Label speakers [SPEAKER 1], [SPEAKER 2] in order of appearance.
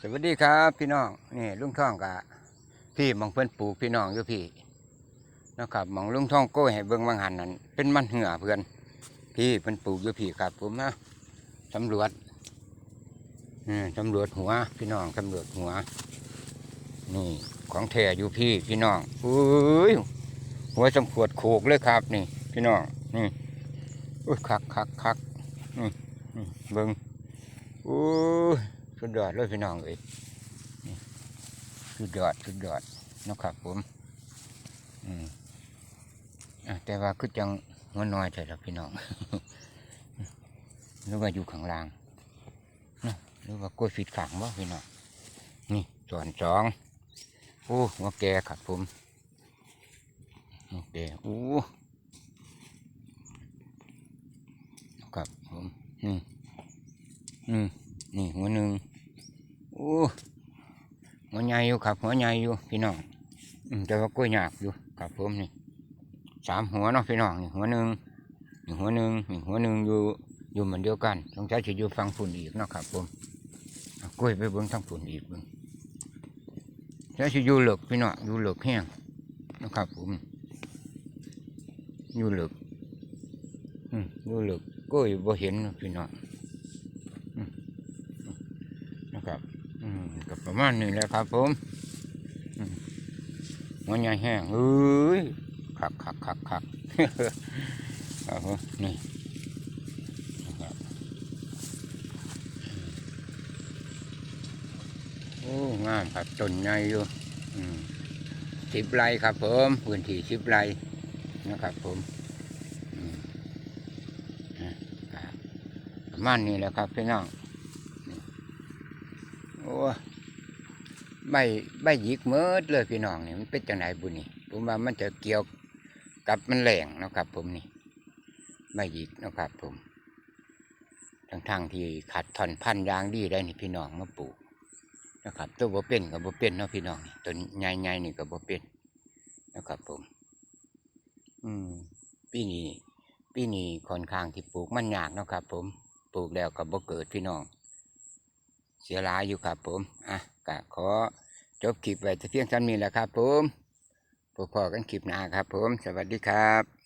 [SPEAKER 1] สวัสดีครับ พี่น้องนี่ลุงท่องกับพี่มองเพื่อนปลูกพี่น้องอยู่พี่นะครับมองลุงท่องโก้ให้เบิ่งบางหันนั่นเป็นมันเหือเพื่อนพี่เพิ่อนปลูกอยู่พี่ครับ ผมนะสำรวจอืมสำรวจหัว พี่น้องสำรวจหัว นี่ของแท้อยู่พี่พี่น้องอุ้ยหัวสำขวดโขกเลยครับ นี่ พี่น้องนี่อุ้ยคักคักคักนี่นี่เบิ่ง อุ้ยสุดยอดเลยพี่น้องเอ้ยนี่สุดยอดสุดยอดนะครับผมอืมแต่ว่าคือจังหัวน้อยใช่แล้วพี่น้องหรือว่าอยู่ข้างล่างนะหรือว่ากล้วยฟิดขังบ่พี่น้องนี่ส่วนสองโอ้หัวแกครับผมหัวแกโอ้ครับผมนี่อืม นี่หัวหนึ่งโอ้หัวใหญ่อยู่ครับ หัวใหญ่อยู่พี่น้องอืมแต่ว่ากล้วยหยาบอยู่ครับผมนี่สามหัวเนาะพี่น้องนี่หัวหนึ่งนี่หัวหนึ่งนี่หัวหนึ่งอยู่อยู่เหมือนเดียวกันต้องใช้จะอยู่ฟังฝุ่นอีกเนาะครับผมกล้วยไปเบิ้งทั้งฝุ่นอีกเบิ้งแล้วสิอยู่เหลือกพี่น้องอยู่เหลือกแห้งนะครับผมอยู่เหลือกอืมอยู่เหลือกก็บ่เห็นพี่น้องอืมนะ ครับอืมก็ประมาณนี้แหละครับ ผมอืมหัวใหญ่แห้งเอ้ยคักคักคักคักครับผมนี่นะครับโอ้งามครับต้นใหญ่อยู่อืมสิบไร่ครับผมพื้นที่สิบไร่นะครับ ผมอืมอะครับประมาณนี้แหละครับพี่น้องนี่โอ้ใบใบหยิกเมิดเลยพี่น้องนี่มันเป็นจังไหนบุญนี่ผมว่ามันจะเกี่ยวกับมันแหลงนะครับ ผมนี่ใบหยิกนะครับผมทั้งทางที่ขัดถอนพันยางดีได้นี่พี่น้องมาปลูกนะครับ ตัวบ่เป็นกับบ่เป็นเนาะพี่น้องตัวใหญ่ๆนี่กับบ่เป็นนะครับ ผม อืมปีนี้ปีนี้ค่อนข้างที่ปลูกมันยากนะครับ ผมปลูกแล้วกับบ่เกิดพี่น้อง สียหลายอยู่ครับผมอะกะขอจบคลิปไว้แต่เพียงเท่านี้แหละครับผมพบกันคลิปหน้าครับผม สวัสดีครับ